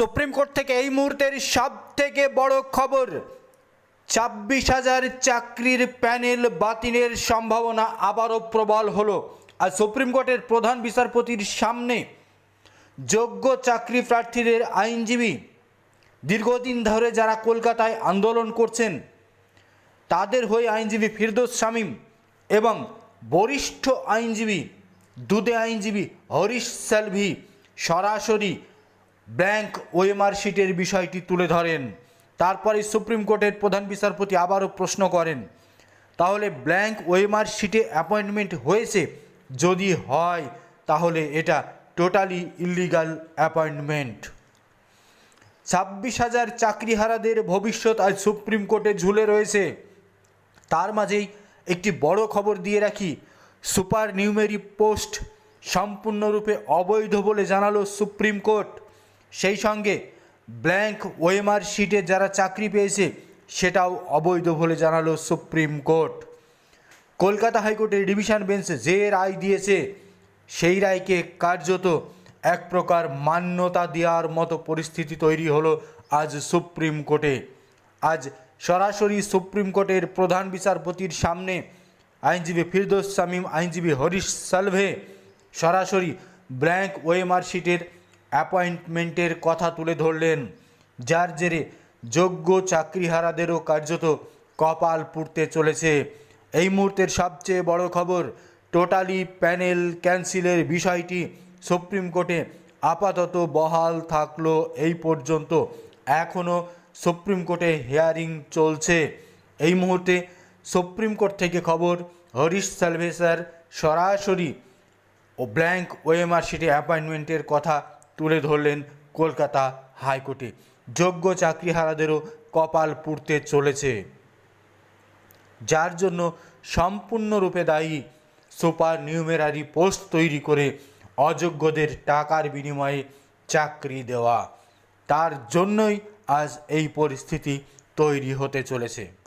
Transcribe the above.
Supreme court থেকে এই মুহূর্তের সব থেকে বড় খবর, ছাব্বিশ হাজার চাকরির প্যানেল বাতিলের সম্ভাবনা আবারও প্রবল হলো। আর সুপ্রিম কোর্টের প্রধান বিচারপতির সামনে যোগ্য চাকরি প্রার্থীদের আইনজীবী দীর্ঘদিন ধরে যারা কলকাতায় আন্দোলন করছেন, তাদের হয়ে আইনজীবী ফিরদোস শামীম এবং বরিষ্ঠ আইনজীবী দুদে আইনজীবী হরিশ সালভি সরাসরি ব্যাংক ওএমআর শিটের বিষয়টি তুলে ধরেন। তারপরে সুপ্রিম কোর্টের প্রধান বিচারপতি আবারও প্রশ্ন করেন, তাহলে ব্ল্যাঙ্ক ওএমআর শিটে অ্যাপয়েন্টমেন্ট হয়েছে? যদি হয়, তাহলে এটা টোটালি ইলিগাল অ্যাপয়েন্টমেন্ট। ছাব্বিশ হাজার চাকরিহারাদের ভবিষ্যৎ আজ সুপ্রিম কোর্টে ঝুলে রয়েছে। তার মাঝেই একটি বড় খবর দিয়ে রাখি, সুপার নিউমেরি পোস্ট সম্পূর্ণরূপে অবৈধ বলে জানালো সুপ্রিম কোর্ট। সেই সঙ্গে ব্ল্যাঙ্ক ওয়েমার শিটে যারা চাকরি পেয়েছে, সেটাও অবৈধ বলে জানালো সুপ্রিম কোর্ট। কলকাতা হাইকোর্টের ডিভিশন বেঞ্চ যে রায় দিয়েছে, সেই রায়কে কার্যত এক প্রকার মান্যতা দেওয়ার মতো পরিস্থিতি তৈরি হলো আজ সুপ্রিম কোর্টে। আজ সরাসরি সুপ্রিম কোর্টের প্রধান বিচারপতির সামনে আইনজীবী ফিরদোস শামীম, আইনজীবী হরিশ সালভে সরাসরি ব্ল্যাঙ্ক ওয়েমার শিটের অ্যাপয়েন্টমেন্টের কথা তুলে ধরলেন। যার জেরে যোগ্য চাকরিহারাদেরও কার্যত কপাল পুড়তে চলেছে। এই মুহূর্তের সবচেয়ে বড় খবর, টোটালি প্যানেল ক্যান্সেলের বিষয়টি সুপ্রিম কোর্টে আপাতত বহাল থাকল এই পর্যন্ত। এখনও সুপ্রিম কোর্টে হিয়ারিং চলছে। এই মুহূর্তে সুপ্রিম কোর্ট থেকে খবর, হরিশ সালভেসার সরাসরি ও ব্ল্যাঙ্ক ওএমআর সিটি অ্যাপয়েন্টমেন্টের কথা তুলে ধরলেন কলকাতা হাইকোর্টে। যোগ্য চাকরিহারাদেরও কপাল পুড়তে চলেছে। যার জন্য সম্পূর্ণরূপে দায়ী সুপার নিউমেরারি পোস্ট তৈরি করে অযোগ্যদের টাকার বিনিময়ে চাকরি দেওয়া। তার জন্যই আজ এই পরিস্থিতি তৈরি হতে চলেছে।